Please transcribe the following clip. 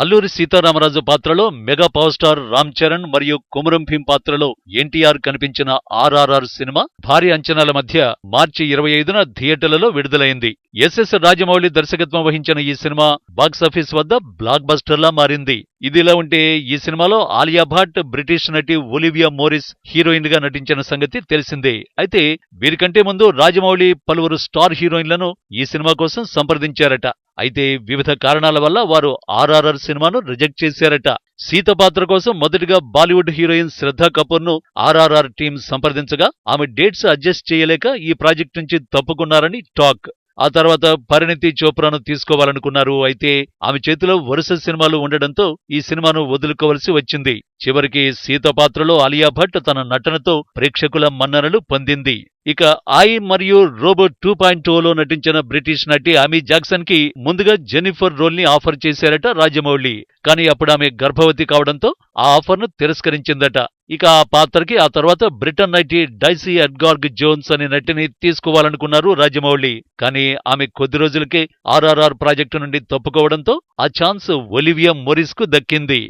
అల్లూరి సీతారామరాజు పాత్రలో mega power star Ram Charan మరియు కుమరం భీం పాత్రలో ఎన్టీఆర్ కనిపించిన ఆర్ఆర్ఆర్ సినిమా భారీ అంచనాల మధ్య మార్చి ఇరవై ఐదున థియేటర్లలో విడుదలైంది. ఎస్ఎస్ రాజమౌళి దర్శకత్వం వహించిన ఈ సినిమా బాక్సాఫీస్ వద్ద బ్లాక్ బస్టర్లా మారింది. ఇదిలా ఉంటే ఈ సినిమాలో ఆలియా భట్ బ్రిటిష్ నటి ఒలివియా మోరిస్ హీరోయిన్గా నటించిన సంగతి తెలిసిందే. అయితే వీరికంటే ముందు రాజమౌళి పలువురు స్టార్ హీరోయిన్లను ఈ సినిమా కోసం సంప్రదించారట. అయితే వివిధ కారణాల వల్ల వారు ఆర్ఆర్ఆర్ సినిమాను రిజెక్ట్ చేశారట. సీత పాత్ర కోసం మొదటిగా బాలీవుడ్ హీరోయిన్ శ్రద్ధా కపూర్ను ఆర్ఆర్ఆర్ టీం సంప్రదించగా ఆమె డేట్స్ అడ్జస్ట్ చేయలేక ఈ ప్రాజెక్ట్ నుంచి తప్పుకున్నారని టాక్. ఆ తర్వాత పరిణితి చోప్రాను తీసుకోవాలనుకున్నారు. అయితే ఆమె చేతిలో వరుస సినిమాలు ఉండడంతో ఈ సినిమాను వదులుకోవలసి వచ్చింది. చివరికి సీత పాత్రలో అలియా భట్ తన నటనతో ప్రేక్షకుల మన్ననలు పొందింది. ఇక ఐ మరియు రోబోట్ టూ పాయింట్లో నటించిన బ్రిటిష్ నటి ఆమీ జాక్సన్కి ముందుగా జెనిఫర్ రోల్ని ఆఫర్ చేశారట రాజమౌళి. కానీ అప్పుడు ఆమె గర్భవతి కావడంతో ఆ ఆఫర్ను తిరస్కరించిందట. ఇక ఆ పాత్రకి ఆ తర్వాత బ్రిటన్ నటి డైసీ ఎడ్గార్గ్ జోన్స్ అనే నటిని తీసుకోవాలనుకున్నారు రాజమౌళి. కానీ ఆమె కొద్ది రోజులకే ఆర్ఆర్ఆర్ ప్రాజెక్టు నుండి తప్పుకోవడంతో ఆ ఛాన్స్ ఒలివియా మొరిస్కు దక్కింది.